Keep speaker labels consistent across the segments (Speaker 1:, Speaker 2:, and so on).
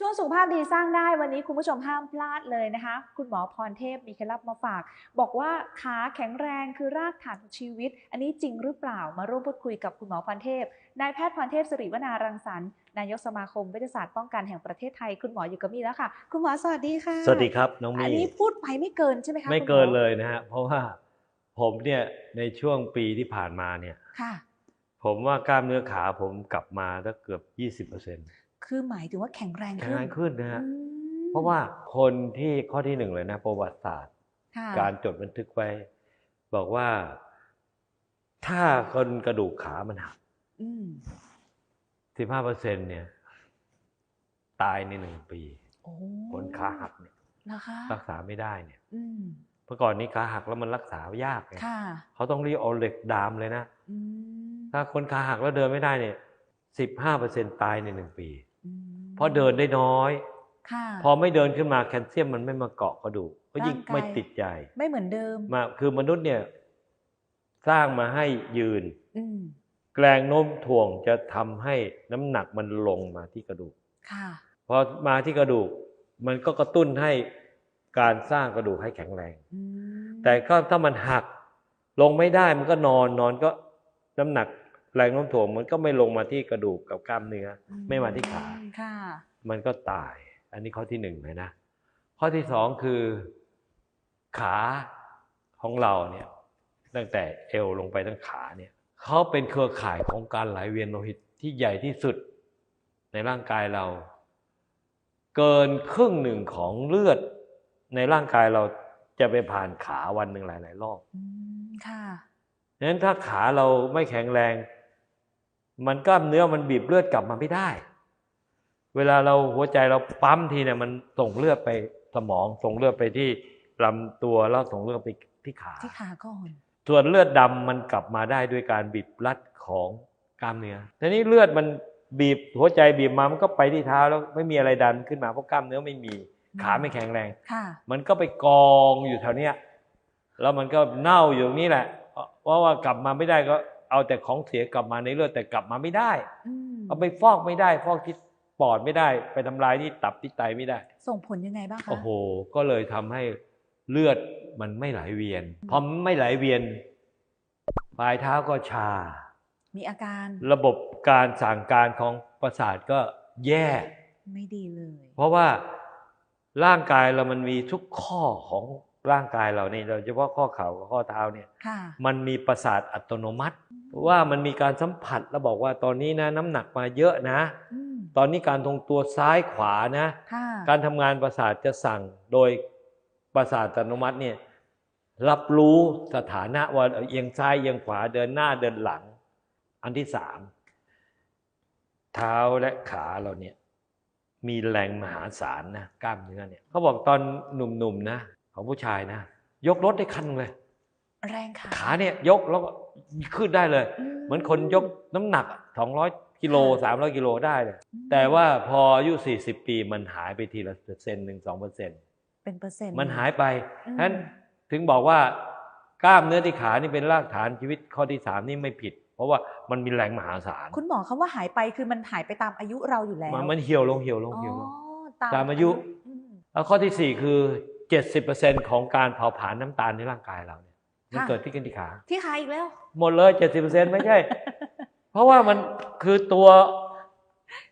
Speaker 1: ช่วงสุขภาพดีสร้างได้วันนี้คุณผู้ชมห้ามพลาดเลยนะคะ คุณหมอพรเทพมีเคล็ดลับมาฝาก บอกว่าขาแข็งแรงคือรากฐานของชีวิต อันนี้จริงหรือเปล่ามาร่วมพูดคุยกับคุณหมอพรเทพนายแพทย์พรเทพสิริวนารังสรรค์นายกสมาคมวิทยาศาสตร์ป้องกันแห่งประเทศไทย คุณหมออยู่กับมี่แล้วค่ะ คุณหมอสวัสดีค่ะ
Speaker 2: สวัสดีครับน้อง
Speaker 1: อัน
Speaker 2: มี่
Speaker 1: นี้พูดไปไม่เกินใช่ไหมคะ
Speaker 2: ไม่
Speaker 1: คุณหอ
Speaker 2: เกินเลยนะฮะเพราะว่าผมเนี่ยในช่วงปีที่ผ่านมาเนี่ย
Speaker 1: ค่ะ
Speaker 2: ผมว่ากล้ามเนื้อขาผมกลับมาได้เกือบ 20%
Speaker 1: คือหมายถึงว่าแข็งแรง
Speaker 2: แข็ง
Speaker 1: ขึ้น
Speaker 2: แรงขึ้นนะฮะ
Speaker 1: อืม
Speaker 2: เพราะว่าคนที่ข้อที่หนึ่งเลยนะ ประวัติศาสตร์
Speaker 1: ค่ะ
Speaker 2: การจดบันทึกไว้ บอกว่า ถ้าคนกระดูกขามันหัก
Speaker 1: อืม
Speaker 2: 15%เนี่ย ตายในหนึ่งปี
Speaker 1: โอ้
Speaker 2: คนขาหักเนี่ย
Speaker 1: นะคะ
Speaker 2: รักษาไม่ได้เนี่ย
Speaker 1: อืม
Speaker 2: เมื่อก่อนนี้ขาหักแล้วมันรักษายากไง
Speaker 1: ค่ะ
Speaker 2: เขาต้องรีบเอาเหล็กดามเลยนะ
Speaker 1: อืม
Speaker 2: ถ้าคนขาหักแล้วเดินไม่ได้เนี่ยสิบห้าเปอร์เซ็นตายในหนึ่งปี
Speaker 1: อืม
Speaker 2: เพราะเดินได้น้อย
Speaker 1: ค่ะ
Speaker 2: พอไม่เดินขึ้นมาแคลเซียมมันไม่มาเกาะกระดูกก็ยิ่ง
Speaker 1: ร่างกาย
Speaker 2: ไม่ติดใจ
Speaker 1: ไม่เหมือนเดิม
Speaker 2: มาคือมนุษย์เนี่ย สร้างมาให้ยืน
Speaker 1: อืม
Speaker 2: แกรงโน้มถ่วงจะทำให้น้ำหนักมันลงมาที่กระดูก
Speaker 1: ค่ะ
Speaker 2: พอมาที่กระดูก มันก็กระตุ้นให้การสร้างกระดูกให้แข็งแรง
Speaker 1: อืม
Speaker 2: แต่ก็ถ้ามันหักลงไม่ได้มันก็นอนนอนก็น้ำหนัก แรงโน้มถ่วงมันก็ไม่ลงมาที่กระดูกกับกล้ามเนื้อ ไม่มาที่ขา
Speaker 1: ค่ะ
Speaker 2: มันก็ตาย อันนี้ข้อที่หนึ่งเลยนะ ข้อที่สองคือขาของเราเนี่ยตั้งแต่เอวลงไปตั้งขาเนี่ยเขาเป็นเครือข่ายของการไหลเวียนโลหิตที่ใหญ่ที่สุดในร่างกายเรา เกินครึ่งหนึ่งของเลือดในร่างกายเราจะไปผ่านขาวันหนึ่งหลาย ๆ รอบ
Speaker 1: อืมค่ะ
Speaker 2: ดังนั้นถ้าขาเราไม่แข็งแรง มันกล้ามเนื้อมันบีบเลือดกลับมาไม่ได้ เวลาเราหัวใจเราปั๊มทีเนี่ยมันส่งเลือดไปสมอง ส่งเลือดไปที่ลำตัวแล้วส่งเลือดไปที่ขา
Speaker 1: ที่ขาก่อน
Speaker 2: ส่วนเลือดดำมันกลับมาได้ด้วยการบีบรัดของกล้ามเนื้อทีนี้เลือดมันบีบหัวใจบีบมามันก็ไปที่เท้าแล้วไม่มีอะไรดันขึ้นมาเพราะกล้ามเนื้อไม่มีขาไม่แข็งแรง
Speaker 1: ค่ะ
Speaker 2: มันก็ไปกองอยู่แถวเนี้ยแล้วมันก็เน่าอยู่ตรงนี้แหละเพราะว่ากลับมาไม่ได้ก็ เอาแต่ของเสียกลับมาในเลือดแต่กลับมาไม่ได้
Speaker 1: อืม
Speaker 2: เอาไปฟอกไม่ได้ ฟอกที่ปอดไม่ได้ ไปทำลายที่ตับที่ไตไม่ได้
Speaker 1: ส่งผลยังไงบ้างคะ
Speaker 2: โอ้โห ก็เลยทำให้เลือดมันไม่ไหลเวียนพอไม่ไหลเวียน ปลายเท้าก็ชา
Speaker 1: มีอาการ
Speaker 2: ระบบการสั่งการของประสาทก็แย่
Speaker 1: ไม่ดีเลย
Speaker 2: เพราะว่าร่างกายเรามันมีทุกข้อของ ร่างกายเราเนี่ยโดยเฉพาะข้อเข่ากับข้อเท้าเนี่ย
Speaker 1: ค่ะ
Speaker 2: มันมีประสาทอัตโนมัติ ว่ามันมีการสัมผัสแล้วบอกว่าตอนนี้นะน้ำหนักมาเยอะนะ
Speaker 1: อืม
Speaker 2: ตอนนี้การทรงตัวซ้ายขวานะ
Speaker 1: ค่ะ
Speaker 2: การทำงานประสาทจะสั่งโดยประสาทอัตโนมัติเนี่ยรับรู้สถานะว่าเอียงซ้ายเอียงขวาเดินหน้าเดินหลัง อันที่สามเท้าและขาเราเนี่ยมีแรงมหาศาลนะกล้ามเนื้อเนี่ยเขาบอกตอนหนุ่มๆนะ ของผู้ชายนะ ยกรถได้คันเลย
Speaker 1: แรงขา
Speaker 2: ขาเนี่ยยกแล้วก็ขึ้นได้เลย เหมือนคนยกน้ำหนักสองร้อยกิโลสามร้อยกิโลได้เลย
Speaker 1: อืม
Speaker 2: แต่ว่าพออายุสี่สิบปีมันหายไปทีละเปอร์เซ็นต์หนึ่งสองเปอร์เซ็นต์
Speaker 1: เป็นเปอร์เซ็นต์
Speaker 2: มันหายไป
Speaker 1: อืม
Speaker 2: ฉะนั้นถึงบอกว่ากล้ามเนื้อที่ขานี่เป็นรากฐานชีวิตข้อที่สามนี่ไม่ผิด เพราะว่ามันมีแรงมหาศาล
Speaker 1: คุณหมอคำว่าหายไปคือมันหายไปตามอายุเราอยู่แล้ว
Speaker 2: มันมันเหี่ยวลงเหี่ยวลง
Speaker 1: อ๋อ
Speaker 2: เหี่ยวลง
Speaker 1: ตาม
Speaker 2: ตามอายุ
Speaker 1: อืม
Speaker 2: แล้วข้อที่สี่คือ เจ็ดสิบเปอร์เซ็นของการเผาผลาญน้ำตาลในร่างกายเราเนี่ยมัน
Speaker 1: ค่ะ
Speaker 2: เกิดที่กันที่ขา
Speaker 1: ที่ขาอีกแล้ว
Speaker 2: หมดเลยเจ็ดสิบเปอร์เซ็นไม่ใช่ เพราะว่ามันคือตัว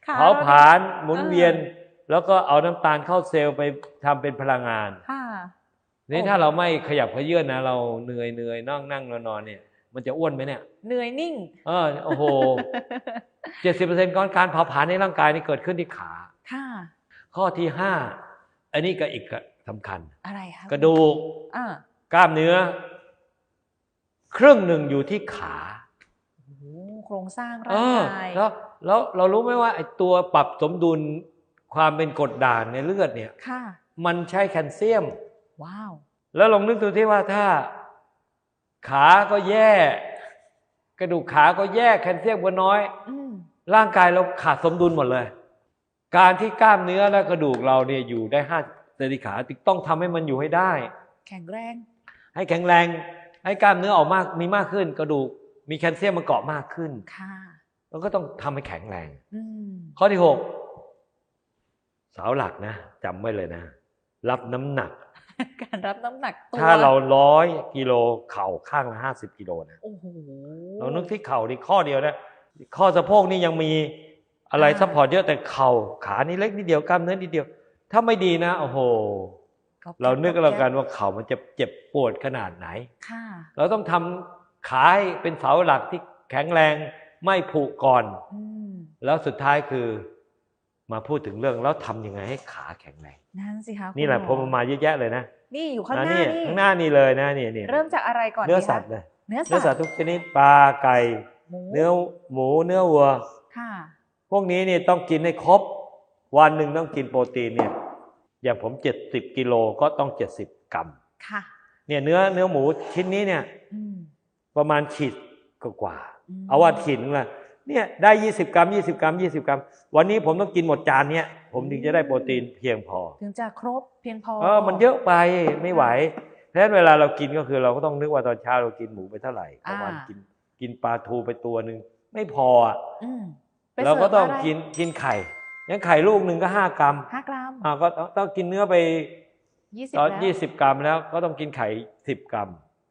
Speaker 1: ขา
Speaker 2: เผาผลาญหมุนเวียน แล้วก็เอาน้ำตาลเข้าเซลล์ไปทำเป็นพลังงาน
Speaker 1: ค่ะ
Speaker 2: นี่
Speaker 1: โอ้
Speaker 2: ถ้าเราไม่ขยับเขยื่อนนะ เราเหนื่อยเหนื่อยนั่งนั่งนอนนอนเนี่ย มันจะอ้วนไหมเนี่ย
Speaker 1: เหนื่อยนิ่ง
Speaker 2: เออโอ้โหเจ็ดสิบเปอร์เซ็นต์ของการเผาผลาญในร่างกายนี่เกิดขึ้นที่ขา
Speaker 1: ค่ะ
Speaker 2: ข้อที่ห้าอันนี้ก็อีก สำคัญ
Speaker 1: อะไรคะ
Speaker 2: กระดูก
Speaker 1: อ่าก
Speaker 2: ล้ามเนื้อ ครึ่งหนึ่งอยู่ที่ขา
Speaker 1: โอ้โหโครงสร้างร่า
Speaker 2: เองอกา
Speaker 1: ย
Speaker 2: แล้วแล้วเรารู้ไหมว่าไอ้ตัวปรับสมดุลความเป็นกรดด่างในเลือดเนี่ย
Speaker 1: ค่ะ
Speaker 2: มันใช้แคลเซียม
Speaker 1: ว้าว
Speaker 2: แล้วลองนึกดูที่ว่าถ้า ขาก็แย่ กระดูกขาก็แย่แคลเซียมก็น้อย
Speaker 1: อืม
Speaker 2: ร่างกายเราขาดสมดุลหมดเลย การที่กล้ามเนื้อและกระดูกเราเนี่ยอยู่ได้ห้า เซนติขาจึงต้องทำให้มันอยู่ให้ได้
Speaker 1: แข็งแรง
Speaker 2: ให้แข็งแรง ให้กล้ามเนื้อออกมากมีมากขึ้น กระดูกมีแคลเซียมมันเกาะมากขึ้น
Speaker 1: ค่ะ
Speaker 2: แล้วก็ต้องทำให้แข็งแรง
Speaker 1: อืม
Speaker 2: ข้อที่หกเสาหลักนะจำไว้เลยนะ รับน้ำหนัก
Speaker 1: การรับน้ำหนักตัว
Speaker 2: ถ้าเราร้อยกิโลเข่าข้างละห้าสิบกิโลนะ
Speaker 1: โอ้โห
Speaker 2: เรานึกที่เข่านี่ข้อเดียวนะข้อสะโพกนี่ยังมีอะไร
Speaker 1: อ่า
Speaker 2: ซัพพอร์ตเยอะแต่เข่าขานี่เล็กนิดเดียวกล้ามเนื้อนิดเดียว ถ้าไม่ดีนะโอ้โห เรานึกกันแล้วกันว่าเข่ามันจะเจ็บปวดขนาดไหน
Speaker 1: ค่ะ
Speaker 2: เราต้องทำขาให้เป็นเสาหลักที่แข็งแรงไม่ผุก่อน
Speaker 1: อืม
Speaker 2: แล้วสุดท้ายคือมาพูดถึงเรื่องแล้วทำยังไงให้ขาแข็งแรง
Speaker 1: นั่นสิคะ
Speaker 2: นี่แหละ
Speaker 1: คุ
Speaker 2: ผ
Speaker 1: ณ
Speaker 2: ม
Speaker 1: อ
Speaker 2: มาเยอะแยะเลยนะ
Speaker 1: นี่อยู่ข้างห
Speaker 2: อะ
Speaker 1: น้า
Speaker 2: นี่
Speaker 1: นี่
Speaker 2: ข้างหน้านี่เลยนะนี่นี่
Speaker 1: เริ่มจากอะไรก่อน
Speaker 2: เนื้อ
Speaker 1: ดีคะ
Speaker 2: สัตว์เลย
Speaker 1: เนื้อ
Speaker 2: เนื้อสั
Speaker 1: สั
Speaker 2: ต
Speaker 1: ต
Speaker 2: ว์
Speaker 1: ว์
Speaker 2: ทุกชนิดปลาไก่
Speaker 1: หมู
Speaker 2: เนื้อหมูเนื้อวัว
Speaker 1: ค่ะ
Speaker 2: พวกนี้นี่ต้องกินให้ครบ วันหนึ่งต้องกินโปรตีนเนี่ยอย่างผมเจ็ดสิบกิโลก็ต้องเจ็ดสิบกรัม
Speaker 1: ค่ะ
Speaker 2: เนี่ยเนื้อเนื้อหมูชิ้นนี้เนี่ย
Speaker 1: อืม
Speaker 2: ประมาณขีดกว่าๆ
Speaker 1: อืม
Speaker 2: เอาว่าขีดนึงละเนี่ยได้ยี่สิบกรัมยี่สิบกรัมยี่สิบกรัม วันนี้ผมต้องกินหมดจานเนี่ยผมถึงจะได้โปรตีนเพียงพอ
Speaker 1: ถึงจะครบเพียงพอ
Speaker 2: เออมันเยอะไปไม่ไหวเพราะฉะนั้นเวลาเรากินก็คือเราก็ต้องนึกว่าตอนเช้าเรากินหมูไปเท่าไหร่ประมาณกินกินปลาทูไปตัวหนึ่งไม่พออะ
Speaker 1: อืมไป
Speaker 2: เราก็ต้อง
Speaker 1: สิฟะไกิ
Speaker 2: นกินไข่ ยังไข่ลูกหนึ่งก็ห้ากรัม
Speaker 1: ห้ากรัม
Speaker 2: อ่าก็ต้องต้องกินเนื้อไป
Speaker 1: ยี่สิบ
Speaker 2: ตอน
Speaker 1: แล้ว
Speaker 2: ยี่สิบกรัมแล้วก็ต้องกินไข่สิบกรัม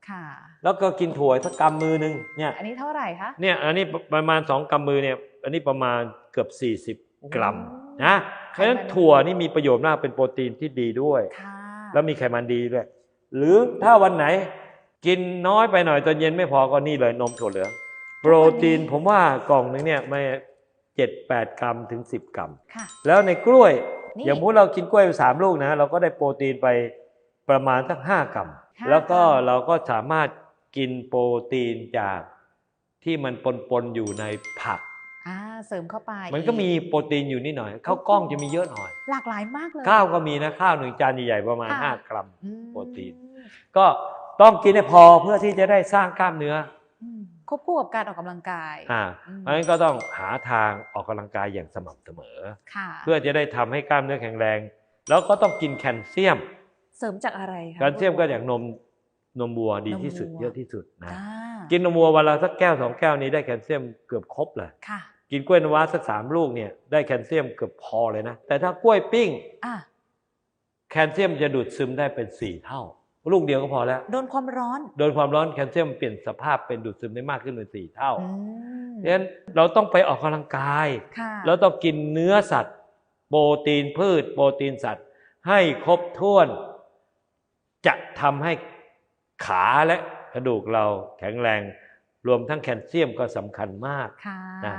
Speaker 1: ค่ะ
Speaker 2: แล้วก็กินถั่วสักกรัมมือหนึ่งเนี่ย
Speaker 1: อันนี้เท่าไหร่คะ
Speaker 2: เนี่ยอันนี้ประมาณสองกำมือเนี่ย อันนี้ประมาณเกือบสี่สิบกรัมนะเพราะฉะนั้นถั่วนี่มีประโยชน์มากเป็นโปรตีนที่ดีด้วย
Speaker 1: ค่ะ
Speaker 2: แล้วมีไขมันดีด้วย หรือถ้าวันไหนกินน้อยไปหน่อยตอนเย็นไม่พอก็นี่เลยนมถั่วเหลือง โปรตีนผมว่ากล่องหนึงเนี่ยไม่ เจ็ดแปดกรัมถึงสิบกรัม
Speaker 1: ค่ะ
Speaker 2: แล้วในกล้วย
Speaker 1: นี่
Speaker 2: อย่างมุติเรากินกล้วยไปสามลูกนะ เราก็ได้โปรตีนไปประมาณสักห้ากรัม
Speaker 1: ห้า
Speaker 2: แล้วก็
Speaker 1: กรัม
Speaker 2: เราก็สามารถกินโปรตีนจากที่มันปนๆอยู่ในผัก
Speaker 1: อ่าเสริมเข้าไป
Speaker 2: มันก็มีโปรตีนอยู่นิดหน่อย ข้าวกล้องจะมีเยอะหน่อย
Speaker 1: หลากหลายมากเลย
Speaker 2: ข้าวก็มีนะข้าวหนึ่งจานใหญ่ๆประมาณ
Speaker 1: ค่ะ
Speaker 2: ห้ากรัม
Speaker 1: อืม
Speaker 2: โปรตีน ก็ต้องกินให้พอเพื่อที่จะได้สร้างกล้ามเนื้อ
Speaker 1: อืม ควบคู่กับการออกกำลังกาย
Speaker 2: อ่า
Speaker 1: อืม
Speaker 2: เพราะฉะนั้นก็ต้องหาทางออกกำลังกายอย่างสม่ำเสมอ
Speaker 1: ค่ะ
Speaker 2: เพื่อจะได้ทำให้กล้ามเนื้อแข็งแรง แล้วก็ต้องกินแคลเซียม
Speaker 1: เสริมจากอะไรคะ
Speaker 2: แคลเซียมก็จากนมนมวัวดีที่สุด
Speaker 1: นมวัว
Speaker 2: เยอะที่สุดนะ
Speaker 1: อ่า
Speaker 2: กินนมวัววันละสักแก้วสองแก้วนี้ได้แคลเซียมเกือบครบเลย
Speaker 1: ค่ะ
Speaker 2: กินกล้วยน้ำว้าสักสามลูกเนี่ยได้แคลเซียมเกือบพอเลยนะแต่ถ้ากล้วยปิ้ง
Speaker 1: อะ
Speaker 2: แคลเซียมจะดูดซึมได้เป็นสี่เท่า ลูกเดียวก็พอแล้ว
Speaker 1: โดนความร้อน
Speaker 2: โดนความร้อนแคลเซียมเปลี่ยนสภาพเป็นดูดซึมได้มากขึ้นเป็นสี่เท่า
Speaker 1: อืม
Speaker 2: เพราะฉะนั้นเราต้องไปออกกำลังกาย
Speaker 1: ค่ะ
Speaker 2: แล้วต้องกินเนื้อสัตว์ โปรตีนพืช โปรตีนสัตว์ ให้ครบถ้วน จะทำให้ขาและกระดูกเราแข็งแรง รวมทั้งแคลเซียมก็สำคัญมาก
Speaker 1: ค่ะ
Speaker 2: นะ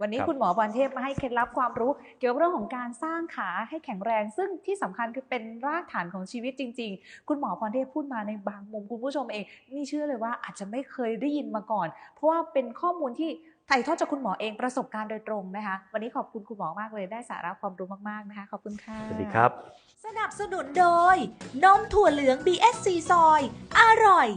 Speaker 1: วันนี้
Speaker 2: ครับ
Speaker 1: คุณหมอพรเทพมาให้เคล็ดลับความรู้ เกี่ยวกับเรื่องของการสร้างขาให้แข็งแรง ซึ่งที่สำคัญคือเป็นรากฐานของชีวิตจริง ๆ คุณหมอพรเทพพูดมาในบางมุมคุณผู้ชมเอง นี่เชื่อเลยว่าอาจจะไม่เคยได้ยินมาก่อน เพราะว่าเป็นข้อมูลที่ถ่ายทอดจากคุณหมอเองประสบการณ์โดยตรงนะคะ วันนี้ขอบคุณคุณหมอมากเลยได้สาระความรู้มากๆนะคะ ขอบคุณค่ะ
Speaker 2: สวัสดีครับ
Speaker 3: สนับสนุนโดยนมถั่วเหลือง BSC ซอย อร่อย